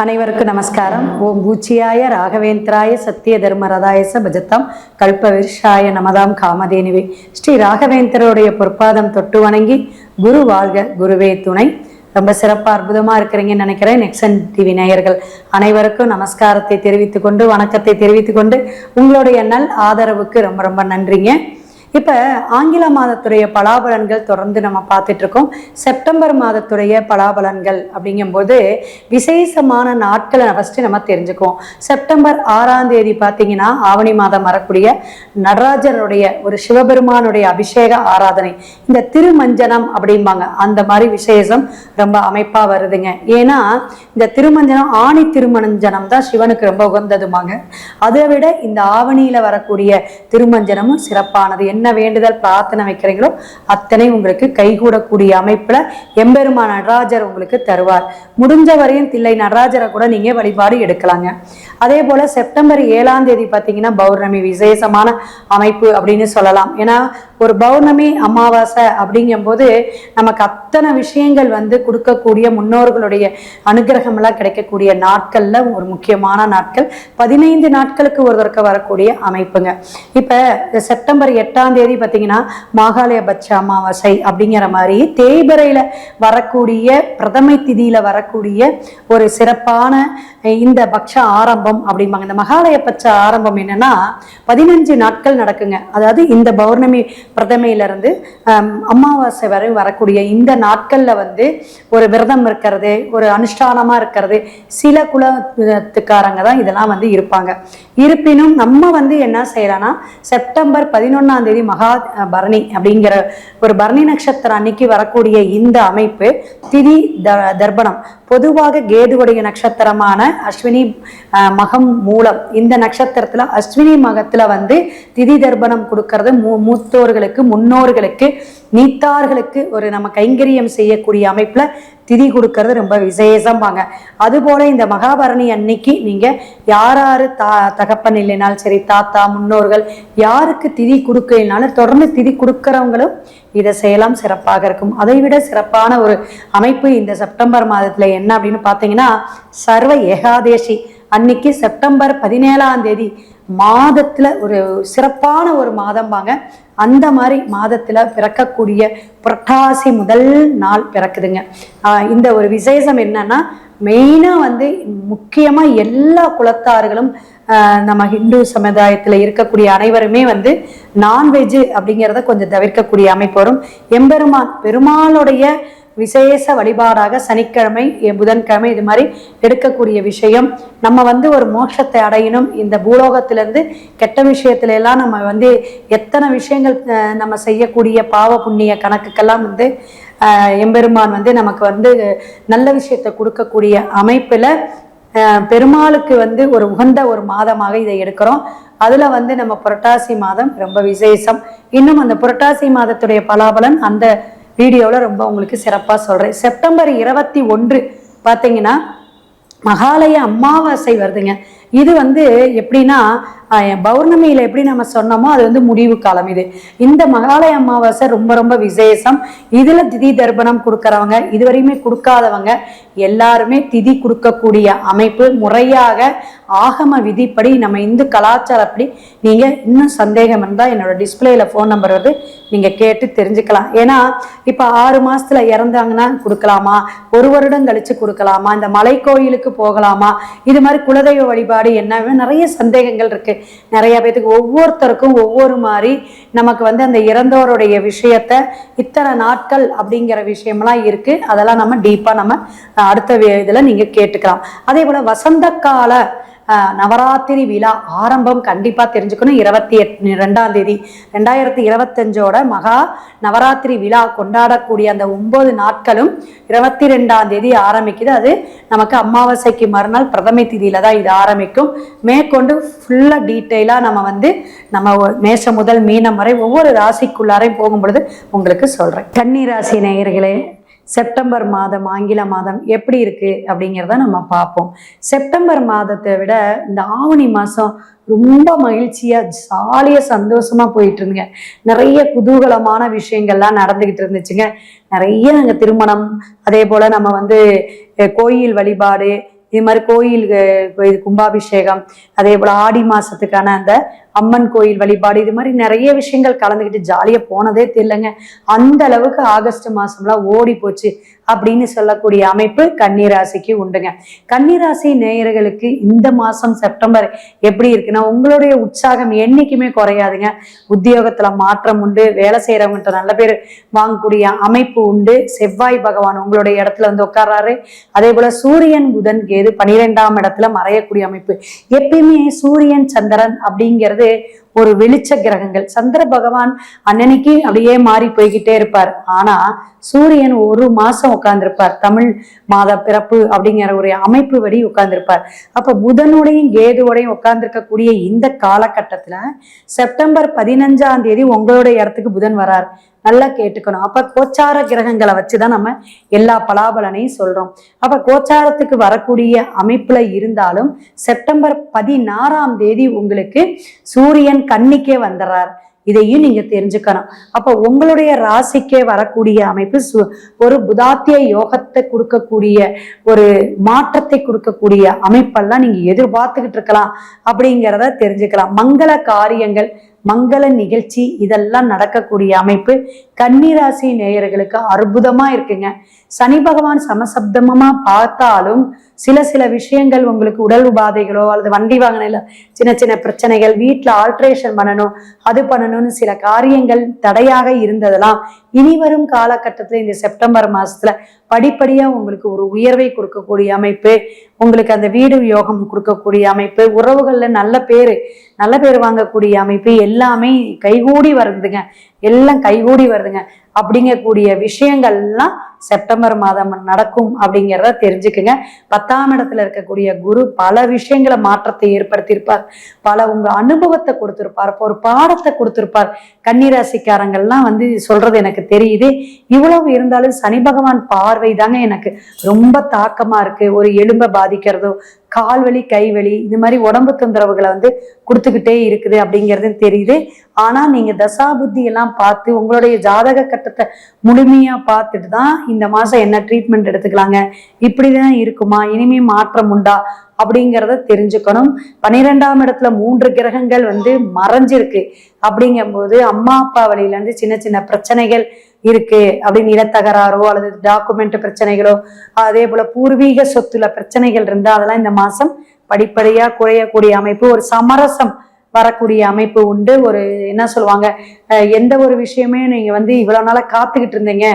அனைவருக்கும் நமஸ்காரம். ஓம் பூச்சியாய ராகவேந்திராய சத்திய தர்மரதாயச பஜத்தம் கல்பவிருஷாய நமதாம் காமதேனுவே. ஸ்ரீ ராகவேந்திரருடைய பொற்பாதம் தொட்டு வணங்கி குரு வாழ்க குருவே துணை. ரொம்ப சிறப்பாக அற்புதமாக இருக்கிறீங்கன்னு நினைக்கிறேன். நெக்ஸன் டிவி நேயர்கள் அனைவருக்கும் நமஸ்காரத்தை தெரிவித்துக்கொண்டு வணக்கத்தை தெரிவித்துக்கொண்டு உங்களுடைய நல் ஆதரவுக்கு ரொம்ப ரொம்ப நன்றிங்க. இப்போ ஆங்கில மாதத்துடைய பலாபலன்கள் தொடர்ந்து நம்ம பார்த்துட்டு இருக்கோம் செப்டம்பர் மாதத்துடைய பலாபலன்கள் அப்படிங்கும்போது விசேஷமான நாட்களை ஃபஸ்ட்டு நம்ம தெரிஞ்சுக்குவோம். செப்டம்பர் ஆறாம் தேதி பார்த்தீங்கன்னா ஆவணி மாதம் வரக்கூடிய நடராஜனுடைய ஒரு சிவபெருமானுடைய அபிஷேக ஆராதனை. இந்த திருமஞ்சனம் அப்படிம்பாங்க. அந்த மாதிரி விசேஷம் ரொம்ப அமைப்பாக வருதுங்க. ஏன்னா இந்த திருமஞ்சனம் ஆணி திருமஞ்சனம் தான் சிவனுக்கு ரொம்ப உகந்ததுமாங்க. அதை விட இந்த ஆவணியில் வரக்கூடிய திருமஞ்சனமும் சிறப்பானது. என்ன வேண்டுதல் பிரார்த்தனை வைக்கிறீங்களோ அத்தனை உங்களுக்கு கைகூடக்கூடிய அமைப்பில் எம்பெருமா நடராஜர் உங்களுக்கு தருவார். முடிஞ்ச வரையும் தில்லை நடராஜரை கூட நீங்கள் வழிபாடு எடுக்கலாங்க. அதே போல் செப்டம்பர் ஏழாம் தேதி பார்த்தீங்கன்னா பௌர்ணமி விசேஷமான அமைப்பு அப்படின்னு சொல்லலாம். ஏன்னா ஒரு பௌர்ணமி அமாவாசை அப்படிங்கும்போது நமக்கு அத்தனை விஷயங்கள் வந்து கொடுக்கக்கூடிய முன்னோர்களுடைய அனுகிரகமெல்லாம் கிடைக்கக்கூடிய நாட்கள்ல ஒரு முக்கியமான நாட்கள். பதினைந்து நாட்களுக்கு ஒரு தடவை வரக்கூடிய அமைப்புங்க. இப்போ செப்டம்பர் எட்டாம் தேதி பார்த்தீங்கன்னா மாகாலய பட்ச அமாவாசை அப்படிங்கிற மாதிரி தேய்பிரையில் வரக்கூடிய பிரதமை திதியில வரக்கூடிய ஒரு சிறப்பான இந்த பட்ச ஆரம்பம் அப்படிம்பாங்க. இந்த மகாலய பட்ச ஆரம்பம் என்னன்னா பதினஞ்சு நாட்கள் நடக்குங்க. அதாவது இந்த பௌர்ணமி பிரதமையிலிருந்து ஆம், அமாவாசை வரை வரக்கூடிய இந்த நாட்கள்ல வந்து ஒரு விரதம் இருக்கிறது ஒரு அனுஷ்டானமா இருக்கிறது. சில குலத்துக்காரங்க தான் இதெல்லாம் வந்து இருப்பாங்க. இருப்பினும் நம்ம வந்து என்ன செய்யலாம்னா செப்டம்பர் பதினொன்னாம் தேதி மகா பரணி அப்படிங்கிற ஒரு பரணி நட்சத்திரம் அன்னைக்கு வரக்கூடிய இந்த அமைப்பு திதி த- தர்ப்பணம். பொதுவாக கேதுவுடைய நட்சத்திரமான அஸ்வினி அஹ், மகம் மூலம் இந்த நட்சத்திரத்துல அஸ்வினி மகத்துல வந்து திதி தர்ப்பணம் கொடுக்கறது. மூ மூத்தோர்களுக்கு முன்னோர்களுக்கு நீத்தார்களுக்கு ஒரு நம்ம கைங்கரியம் செய்யக்கூடிய அமைப்புல திதி கொடுக்கறது ரொம்ப விசேஷம்பாங்க. அதுபோல இந்த மகாபரணி அன்னைக்கு நீங்க யார் யார் தா தகப்பன் இல்லைனாலும் சரி தாத்தா முன்னோர்கள் யாருக்கு திதி கொடுக்கலைனாலும் தொடர்ந்து திதி கொடுக்கறவங்களும் இதை செய்யலாம் சிறப்பாக இருக்கும். அதை விட சிறப்பான ஒரு அமைப்பு இந்த செப்டம்பர் மாதத்துல என்ன அப்படின்னு பார்த்தீங்கன்னா சர்வ ஏகாதேசி. அன்னைக்கு செப்டம்பர் பதினேழாம் தேதி மாதத்துல ஒரு சிறப்பான ஒரு மாதம் பாங்க அந்த மாதிரி மாதத்துல பிறக்கக்கூடிய புரட்டாசி முதல் நாள் பிறக்குதுங்க. இந்த ஒரு விசேஷம் என்னன்னா மெயினாக வந்து முக்கியமாக எல்லா குலத்தார்களும் ஆஹ் நம்ம ஹிந்து சமுதாயத்தில் இருக்கக்கூடிய அனைவருமே வந்து நான்வெஜ் அப்படிங்கிறத கொஞ்சம் தவிர்க்கக்கூடிய அமைப்பு வரும். எம்பெருமான் பெருமாளுடைய விசேஷ வழிபாடாக சனிக்கிழமை புதன்கிழமை இது மாதிரி எடுக்கக்கூடிய விஷயம். நம்ம வந்து ஒரு மோட்சத்தை அடையணும். இந்த பூலோகத்திலேருந்து கெட்ட விஷயத்துல எல்லாம் நம்ம வந்து எத்தனை விஷயங்கள் நம்ம செய்யக்கூடிய பாவ புண்ணிய கணக்குக்கெல்லாம் வந்து எம்பெருமான் வந்து நமக்கு வந்து நல்ல விஷயத்தை கொடுக்கக்கூடிய அமைப்பில் பெருமாளுக்கு வந்து ஒரு உகந்த ஒரு மாதமாக இதை எடுக்கிறோம். அதில் வந்து நம்ம புரட்டாசி மாதம் ரொம்ப விசேஷம். இன்னும் அந்த புரட்டாசி மாதத்துடைய பலாபலன் அந்த வீடியோவில் ரொம்ப உங்களுக்கு சிறப்பாக சொல்கிறேன் செப்டம்பர் இருபத்தி ஒன்று பார்த்தீங்கன்னா மகாலய அமாவாசை வருதுங்க. இது வந்து எப்படின்னா அஹ், பௌர்ணமியில எப்படி நம்ம சொன்னோமோ அது வந்து முடிவு காலம் இது. இந்த மகாலய அமாவாசை ரொம்ப ரொம்ப விசேஷம். இதுல திதி தர்ப்பணம் கொடுக்கறவங்க இதுவரையுமே கொடுக்காதவங்க எல்லாருமே திதி கொடுக்கக்கூடிய அமைப்பு முறையாக ஆகம விதிப்படி நம்ம இந்து கலாச்சாரப்படி நீங்க இன்னும் சந்தேகம் இருந்தால் என்னோட டிஸ்பிளேல ஃபோன் நம்பர் வந்து நீங்க கேட்டு தெரிஞ்சுக்கலாம். ஏன்னா இப்போ ஆறு மாசத்துல இறந்தாங்கன்னா கொடுக்கலாமா? ஒரு வருடம் கழிச்சு கொடுக்கலாமா? இந்த மலை கோயிலுக்கு போகலாமா? இது மாதிரி குலதெய்வ வழிபாடு என்ன நிறைய சந்தேகங்கள் இருக்கு. நிறைய பேத்துக்கு ஒவ்வொருத்தருக்கும் ஒவ்வொரு மாதிரி நமக்கு வந்து அந்த இறந்தவருடைய விஷயத்த இத்தனை நாட்கள் அப்படிங்கிற விஷயம்லாம் இருக்கு. அதெல்லாம் நம்ம டீப்பா நம்ம அடுத்த இதில் இதுல நீங்க கேட்டுக்கலாம். அதே போல வசந்த கால நவராத்திரி விழா ஆரம்பம் கண்டிப்பாக தெரிஞ்சுக்கணும். இருபத்தி எட் ரெண்டாம் தேதி. ரெண்டாயிரத்தி இருபத்தஞ்சோட மகா நவராத்திரி விழா கொண்டாடக்கூடிய அந்த ஒம்பது நாட்களும் இருபத்தி ரெண்டாம் தேதி ஆரம்பிக்குது. அது நமக்கு அமாவாசைக்கு மறுநாள் பிரதமை திதியில தான் இது ஆரம்பிக்கும். மேற்கொண்டு ஃபுல்லாக டீட்டெயிலாக நம்ம வந்து நம்ம மேசம் மேஷம் முதல் மீனம் வரை ஒவ்வொரு ராசிக்குள்ளாரையும் போகும் பொழுது உங்களுக்கு சொல்கிறேன் கன்னி ராசி நேயர்களே செப்டம்பர் மாதம் ஆங்கில மாதம் எப்படி இருக்கு அப்படிங்கிறத நம்ம பார்ப்போம். செப்டம்பர் மாதத்தை விட இந்த ஆவணி மாதம் ரொம்ப மகிழ்ச்சியா ஜாலியா சந்தோஷமா போயிட்டு இருந்துங்க. நிறைய குதூகலமான விஷயங்கள்லாம் நடந்துகிட்டு இருந்துச்சுங்க. நிறைய நாங்க திருமணம் அதே போல நம்ம வந்து கோயில் வழிபாடு இது மாதிரி கோயில் கும்பாபிஷேகம் அதே போல ஆடி மாசத்துக்கான அந்த அம்மன் கோயில் வழிபாடு இது மாதிரி நிறைய விஷயங்கள் கலந்துக்கிட்டு ஜாலியா போனதே தெரியலங்க. அந்த அளவுக்கு ஆகஸ்ட் மாசம்லாம் ஓடி போச்சு அப்படின்னு சொல்லக்கூடிய அமைப்பு கன்னிராசிக்கு உண்டுங்க. கன்னிராசி நேயர்களுக்கு இந்த மாசம் செப்டம்பர் எப்படி இருக்குன்னா உங்களுடைய உற்சாகம் என்னைக்குமே குறையாதுங்க. உத்தியோகத்துல மாற்றம் உண்டு வேலை செய்யறவங்ககிட்ட நல்ல பேர் வாங்கக்கூடிய அமைப்பு உண்டு. செவ்வாய் பகவான் உங்களுடைய இடத்துல வந்து உட்கார்றாரு. அதே போல சூரியன் புதன் கேது பனிரெண்டாம் இடத்துல மறையக்கூடிய அமைப்பு. எப்பயுமே சூரியன் சந்திரன் அப்படிங்கிறது que ஒரு வெளிச்ச கிரகங்கள். சந்திர பகவான் அன்னன்னைக்கு அப்படியே மாறி போய்கிட்டே இருப்பார். ஆனா சூரியன் ஒரு மாசம் உட்கார்ந்திருப்பார். தமிழ் மாத பிறப்பு அப்படிங்கிற ஒரு அமைப்பு வழி உட்கார்ந்திருப்பார். அப்ப புதனோடையும் கேதுவோடையும் உட்கார்ந்திருக்கக்கூடிய இந்த காலகட்டத்துல செப்டம்பர் பதினஞ்சாம் தேதி உங்களுடைய இடத்துக்கு புதன் வரார். நல்லா கேட்டுக்கணும். அப்ப கோச்சார கிரகங்களை வச்சுதான் நம்ம எல்லா பலாபலனையும் சொல்றோம். அப்ப கோச்சாரத்துக்கு வரக்கூடிய அமைப்புல இருந்தாலும் செப்டம்பர் பதினாறாம் தேதி உங்களுக்கு சூரியன் கன்னிக்கே வந்துடுறார் இதையும் நீங்க தெரிஞ்சுக்கணும். அப்ப உங்களுடைய ராசிக்கே வரக்கூடிய அமைப்பு சு- ஒரு புதாத்திய யோகத்தை கொடுக்கக்கூடிய ஒரு மாற்றத்தை கொடுக்கக்கூடிய அமைப்பெல்லாம் நீங்க எதிர்பார்த்துக்கிட்டு இருக்கலாம். அப்படிங்கிறத தெரிஞ்சுக்கலாம். மங்கள காரியங்கள் மங்கள நிகழ்ச்சி இதெல்லாம் நடக்கக்கூடிய அமைப்பு கன்னிராசி நேயர்களுக்கு அற்புதமா இருக்குங்க. சனி பகவான் சமசப்தமா பார்த்தாலும் சில சில விஷயங்கள் உங்களுக்கு உடல் உபாதைகளோ அல்லது வண்டி வாகனில சின்ன சின்ன பிரச்சனைகள் வீட்டில் ஆல்ட்ரேஷன் பண்ணணும் அது பண்ணணும்னு சில காரியங்கள் தடையாக இருந்ததெல்லாம் இனி வரும் காலகட்டத்தில் இந்த செப்டம்பர் மாசத்துல படிப்படியாக உங்களுக்கு ஒரு உயர்வை கொடுக்கக்கூடிய அமைப்பு உங்களுக்கு அந்த வீடு யோகம் கொடுக்கக்கூடிய அமைப்பு உறவுகளில் நல்ல பேர் நல்ல பேர் வாங்கக்கூடிய அமைப்பு எல்லாமே கைகூடி வருதுங்க. எல்லாம் கைகூடி வருதுங்க. அப்படிங்கக்கூடிய விஷயங்கள்லாம் செப்டம்பர் மாதம் நடக்கும் அப்படிங்கிறத தெரிஞ்சுக்குங்க. பத்தாம் இடத்துல இருக்கக்கூடிய குரு பல விஷயங்களை மாற்றத்தை ஏற்படுத்தியிருப்பார். பல உங்க அனுபவத்தை கொடுத்திருப்பார். ஒரு பாடத்தை கொடுத்திருப்பார். கன்னிராசிக்காரங்கள்லாம் வந்து சொல்றது எனக்கு தெரியுது. இவ்வளவு இருந்தாலும் சனி பகவான் பார்வை தாங்க எனக்கு ரொம்ப தாக்கமா இருக்கு. ஒரு எலும்பை பாதிக்கிறதோ கால்வலி கைவலி இது மாதிரி உடம்பு தொந்தரவுகளை வந்து கொடுத்துக்கிட்டே இருக்குது அப்படிங்கிறது தெரியுது. ஆனா நீங்க தசாபுத்தி எல்லாம் பார்த்து உங்களுடைய ஜாதக கட்டத்தை முழுமையா பார்த்துட்டு தான் இந்த மாசம் என்ன ட்ரீட்மெண்ட் எடுத்துக்கலாங்க? இப்படிதான் இருக்குமா? இனிமே மாற்றம் உண்டா? அப்படிங்கிறத தெரிஞ்சுக்கணும். பன்னிரெண்டாம் இடத்துல மூன்று கிரகங்கள் வந்து மறைஞ்சிருக்கு. அப்படிங்கும்போது அம்மா அப்பா வழியிலேருந்து சின்ன சின்ன பிரச்சனைகள் இருக்கு. அப்படின்னு நிலத்தகராறோ அல்லது டாக்குமெண்ட் பிரச்சனைகளோ அதே போல பூர்வீக சொத்துல பிரச்சனைகள் இருந்தால் அதெல்லாம் இந்த மாசம் படிப்படியா குறையக்கூடிய அமைப்பு. ஒரு சமரசம் வரக்கூடிய அமைப்பு உண்டு. ஒரு என்ன சொல்லுவாங்க எந்த ஒரு விஷயமே நீங்க வந்து இவ்வளவு நாளா காத்துக்கிட்டு இருந்தீங்க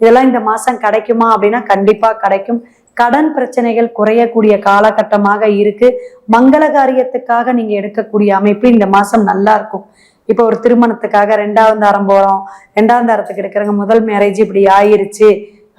இதெல்லாம் இந்த மாசம் கிடைக்குமா அப்படின்னா கண்டிப்பா கிடைக்கும். கடன் பிரச்சனைகள் குறையக்கூடிய காலகட்டமாக இருக்கு. மங்கள காரியத்துக்காக நீங்க எடுக்கக்கூடிய அமைப்பு இந்த மாசம் நல்லா இருக்கும். இப்போ ஒரு திருமணத்துக்காக ரெண்டாவது தாரம் போறோம். ரெண்டாவது தாரத்துக்கு எடுக்கிறவங்க முதல் மேரேஜ் இப்படி ஆயிருச்சு.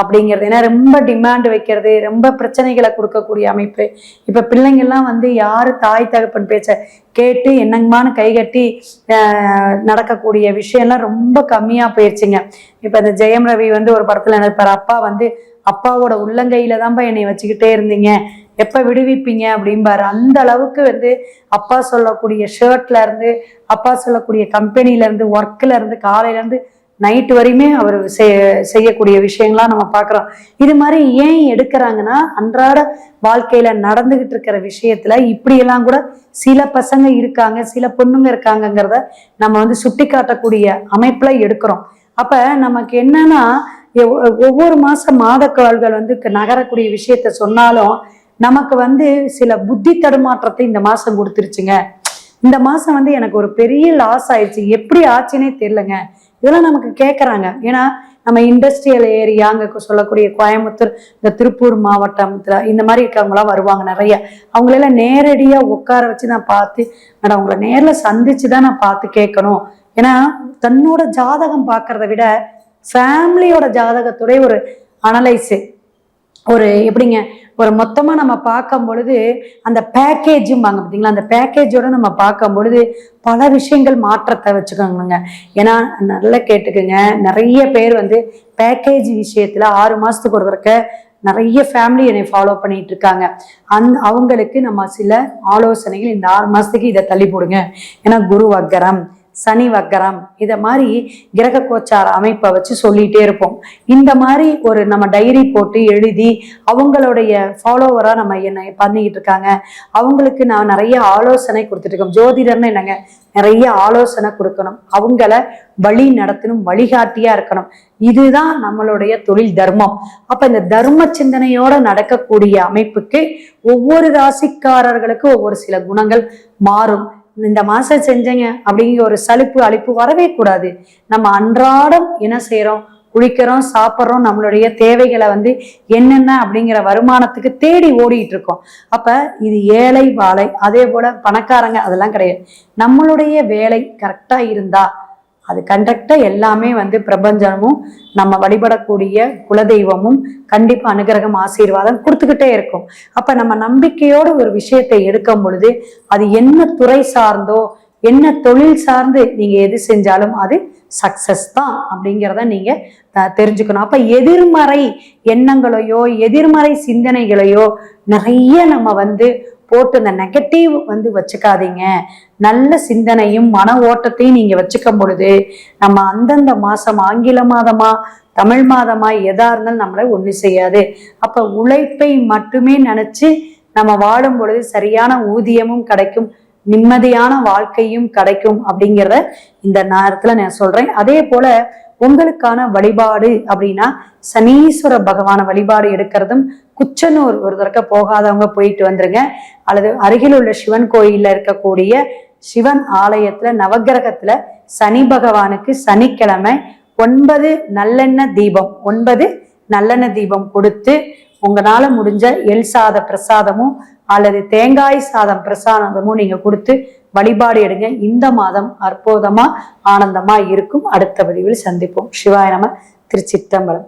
அப்படிங்கிறது. ஏன்னா ரொம்ப டிமாண்ட் வைக்கிறது ரொம்ப பிரச்சனைகளை கொடுக்கக்கூடிய அமைப்பு. இப்போ பிள்ளைங்கள்லாம் வந்து யார் தாய் தகப்பன் பேச்ச கேட்டு என்னங்கமான்னு கைகட்டி நடக்கக்கூடிய விஷயம்லாம் ரொம்ப கம்மியாக போயிடுச்சுங்க இப்போ இந்த ஜெயம் ரவி வந்து ஒரு படத்தில் நினைப்பார் அப்பா வந்து அப்பாவோட உள்ளங்கையில தான்ப்பா என்னை வச்சுக்கிட்டே இருந்தீங்க. எப்போ விடுவிப்பீங்க? அப்படிம்பாரு. அந்த அளவுக்கு வந்து அப்பா சொல்லக்கூடிய ஷர்ட்ல இருந்து அப்பா சொல்லக்கூடிய கம்பெனில இருந்து ஒர்க்ல இருந்து காலையில இருந்து நைட் வரையுமே அவர் செய்- செய்யக்கூடிய விஷயங்களாம் நம்ம பார்க்குறோம். இது மாதிரி ஏன் எடுக்கிறாங்கன்னா அன்றாட வாழ்க்கையில நடந்துகிட்டு இருக்கிற விஷயத்துல இப்படியெல்லாம் கூட சில பசங்க இருக்காங்க சில பொண்ணுங்க இருக்காங்கங்கிறத நம்ம வந்து சுட்டி காட்டக்கூடிய அமைப்புல எடுக்கிறோம். அப்ப நமக்கு என்னன்னா ஒவ்வொரு மாசம் மாதக்கால்கள் வந்து நகரக்கூடிய விஷயத்த சொன்னாலும் நமக்கு வந்து சில புத்தி தடுமாற்றத்தை இந்த மாசம் கொடுத்துருச்சுங்க. இந்த மாசம் வந்து எனக்கு ஒரு பெரிய லாஸ் ஆயிடுச்சு. எப்படி ஆச்சுன்னே தெரியலங்க. இதெல்லாம் நமக்கு கேட்குறாங்க ஏன்னா நம்ம இண்டஸ்ட்ரியல் ஏரியா அங்கே சொல்லக்கூடிய கோயம்புத்தூர் இந்த திருப்பூர் மாவட்டத்தில் இந்த மாதிரி இருக்கவங்களாம் வருவாங்க நிறைய. அவங்களெல்லாம் நேரடியாக உட்கார வச்சு நான் பார்த்து மேடம் அவங்கள நேரில் சந்திச்சு தான் நான் பார்த்து கேட்கணும். ஏன்னா தன்னோட ஜாதகம் பார்க்கறத விட ஃபேமிலியோட ஜாதகத்துடைய ஒரு அனலைஸு ஒரு எப்படிங்க ஒரு மொத்தமாக நம்ம பார்க்கும் பொழுது அந்த பேக்கேஜும் வாங்க பார்த்தீங்களா? அந்த பேக்கேஜோடு நம்ம பார்க்கும் பொழுது பல விஷயங்கள் மாற்றத்தை வச்சுக்கோங்க ஏன்னா நல்லா கேட்டுக்கோங்க. நிறைய பேர் வந்து பேக்கேஜ் விஷயத்தில் ஆறு மாதத்துக்கு ஒரு தடவை நிறைய ஃபேமிலி என்னை ஃபாலோ பண்ணிட்டு இருக்காங்க. அந் அவங்களுக்கு நம்ம சில ஆலோசனைகள் இந்த ஆறு மாதத்துக்கு இதை தள்ளி போடுங்க. ஏன்னா குரு அக்கரம் சனி வக்கரம் இதை மாதிரி கிரக கோச்சார அமைப்பை வச்சு சொல்லிகிட்டே இருப்போம். இந்த மாதிரி ஒரு நம்ம டைரி போட்டு எழுதி அவங்களுடைய ஃபாலோவராக நம்ம என்ன பண்ணிக்கிட்டு இருக்காங்க. அவங்களுக்கு நான் நிறைய ஆலோசனை கொடுத்துட்டு இருக்கோம். ஜோதிடர்னு என்னங்க நிறைய ஆலோசனை கொடுக்கணும். அவங்கள வழி நடத்தணும் வழிகாட்டியா இருக்கணும். இதுதான் நம்மளுடைய தொழில் தர்மம். அப்ப இந்த தர்ம சிந்தனையோட நடக்கக்கூடிய அமைப்புக்கு ஒவ்வொரு ராசிக்காரர்களுக்கும் ஒவ்வொரு சில குணங்கள் மாறும். இந்த மாதம் செஞ்சேங்க அப்படிங்கிற ஒரு சலிப்பு அழிப்பு வரவே கூடாது. நம்ம அன்றாடம் என்ன செய்கிறோம் குளிக்கிறோம் சாப்பிட்றோம் நம்மளுடைய தேவைகளை வந்து என்னென்ன அப்படிங்கிற வருமானத்துக்கு தேடி ஓடிட்டு இருக்கோம். அப்போ இது ஏழை வாழை அதே போல் பணக்காரங்க அதெல்லாம் கிடையாது. நம்மளுடைய வேலை கரெக்டாக இருந்தால் அது கண்டக்டாக எல்லாமே வந்து பிரபஞ்சமும் நம்ம வழிபடக்கூடிய குலதெய்வமும் கண்டிப்பாக அனுகிரகம் ஆசீர்வாதம் கொடுத்துக்கிட்டே இருக்கும். அப்போ நம்ம நம்பிக்கையோட ஒரு விஷயத்தை எடுக்கும் பொழுது அது என்ன துறை சார்ந்தோ என்ன தொழில் சார்ந்து நீங்கள் எது செஞ்சாலும் அது சக்சஸ் தான் அப்படிங்கிறத நீங்கள் தெரிஞ்சுக்கணும். அப்போ எதிர்மறை எண்ணங்களையோ எதிர்மறை சிந்தனைகளையோ நிறைய நம்ம வந்து போட்டு அந்த நெகட்டிவ் வந்து வச்சுக்காதீங்க. நல்ல சிந்தனையும் மன ஓட்டத்தையும் நீங்க வச்சுக்கும் பொழுது நம்ம அந்தந்த மாசம் ஆங்கில மாதமா தமிழ் மாதமா எதா இருந்தாலும் நம்மளை ஒண்ணு செய்யாது. அப்ப உழைப்பை மட்டுமே நினைச்சு நம்ம வாழும் பொழுது சரியான ஊதியமும் கிடைக்கும் நிம்மதியான வாழ்க்கையும் கிடைக்கும் அப்படிங்கிறத இந்த நேரத்துல நான் சொல்றேன். அதே போல உங்களுக்கான வழிபாடு அப்படின்னா சனீஸ்வர பகவான வழிபாடு எடுக்கிறதும் குச்சனூர் ஒரு தடக்க போகாதவங்க போயிட்டு வந்துருங்க. அல்லது அருகில் உள்ள சிவன் கோயிலில் இருக்கக்கூடிய சிவன் ஆலயத்துல நவகிரகத்துல சனி பகவானுக்கு சனிக்கிழமை ஒன்பது நல்லெண்ணெய் தீபம் ஒன்பது நல்லெண்ணெய் தீபம் கொடுத்து உங்களால முடிஞ்ச எல் சாத பிரசாதமும் அல்லது தேங்காய் சாதம் பிரசாதமும் நீங்க கொடுத்து வழிபாடு எடுங்க. இந்த மாதம் அற்புதமா ஆனந்தமா இருக்கும். அடுத்த பதிவில் சந்திப்போம். சிவாய நம திருச்சித்தம்பலம்